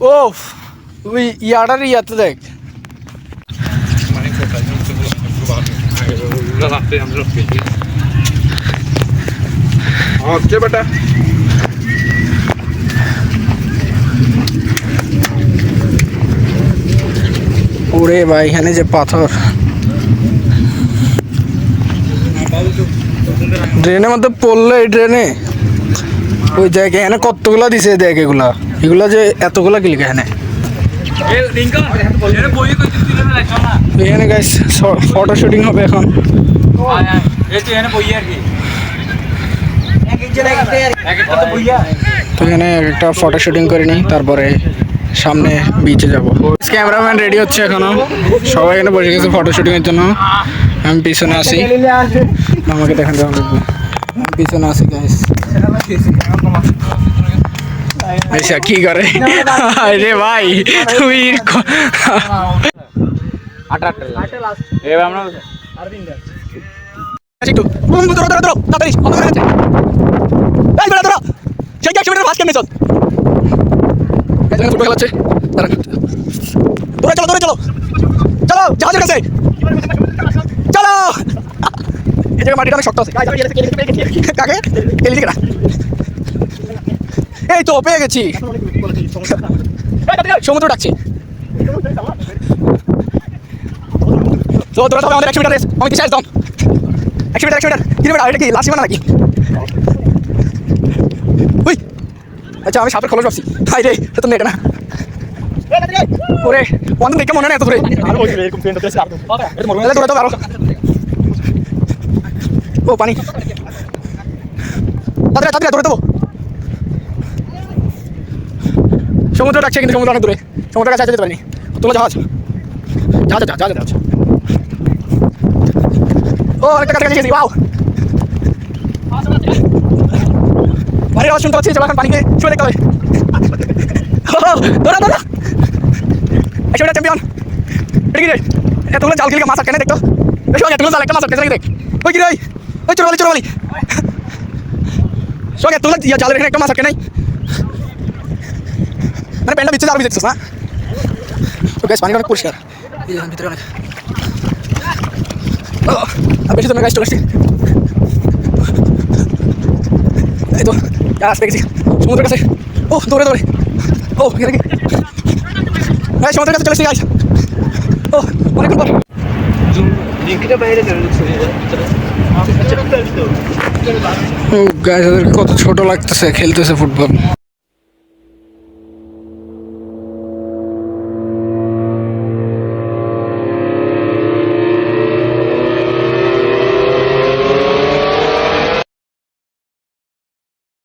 ও ওই ইয়াটার ইয়াতে দেখ। হচ্ছে বেটা। ওরে ভাই এখানে যে পাথর। ড্রেনের মধ্যে পড়ল এই ড্রেনে। ওই দেখ এখানে কতগুলা দিছে দেখ এগুলা। এগুলা যে এতগুলা কিলিকা এখানে এখানে গাইস ফটো শুটিং হবে এখন। তো এখানে একটা ফটো শুটিং করে নিই তারপরে সামনে বিচে যাব। ক্যামেরাম্যান রেডি হচ্ছে এখনও। সবাই এখানে বসে গেছে ফটো শুটিং এর জন্য। আমি পিছনে আসি আমাকে দেখান পিছনে আসি গাইস আচ্ছা কি করে রে ভাই তুই হয়ে চল চলো চলো জাহাজের কাছে চলো এই জায়গায় মাটিটা অনেক শক্ত আছে কাকে এলি না এই তো, পেয়ে গেছি। সমুদ্র ডাকছে। তো, তোরা আমাদের একশো মিটার রেস আমি কিসে একদম একশো মিটার একশো মিটার কিলোমিটার এটা কি লাস্ট নাকি? উই! আচ্ছা আমি সাপের খোলস ভাবছি। হাই রে তো নেট না। ওরে দেখে মনে নেই এত দূরে। তোরা তো আরও ও, পানি। তাড়াতাড়ি তাড়াতাড়ি দৌড়ে সমুদ্র ডাকছে কিন্তু সমুদ্র অনেক দূরে। সমুদ্রের কাছে যেতে পারিনি। তোমরা জাহাজ। জাহাজ জাহাজ জাহাজ জাহাজ। ও, অনেকটা কাছাকাছি গেছি। ওয়াও। বাড়ির আওয়াজ শুনতে পাচ্ছি চলো এখন পানিকে শুয়ে দেখতে হবে। দৌড়া দৌড়া। মিটার চ্যাম্পিয়ন এটা কি রে? এতগুলো জাল খেলে মাছ আটকে নেই দেখতো। দেখো এতগুলো জাল একটা মাছ আটকে দেখ। ওই কি রে, ওই? চোরবালি চোরবালি। শোক এতগুলো জালের এখানে একটা মাছ আটকে মানে প্যান্টটা বিচ্ছে জাল বিচ্ছে না তো গ্যাস পানিটা অনেক পরিষ্কার। ভিতরে অনেক বেশি তোমার গাছ চলে আসছি। এই তো পেয়ে গেছি সমুদ্রের কাছে। ও, দৌড়ে দৌড়ে। ও, এখানে কি? এই সমুদ্রের কাছে চলে এসেছি গাছ ও, অনেকক্ষণ পর। কত ছোট লাগতেছে, খেলতেছে ফুটবল।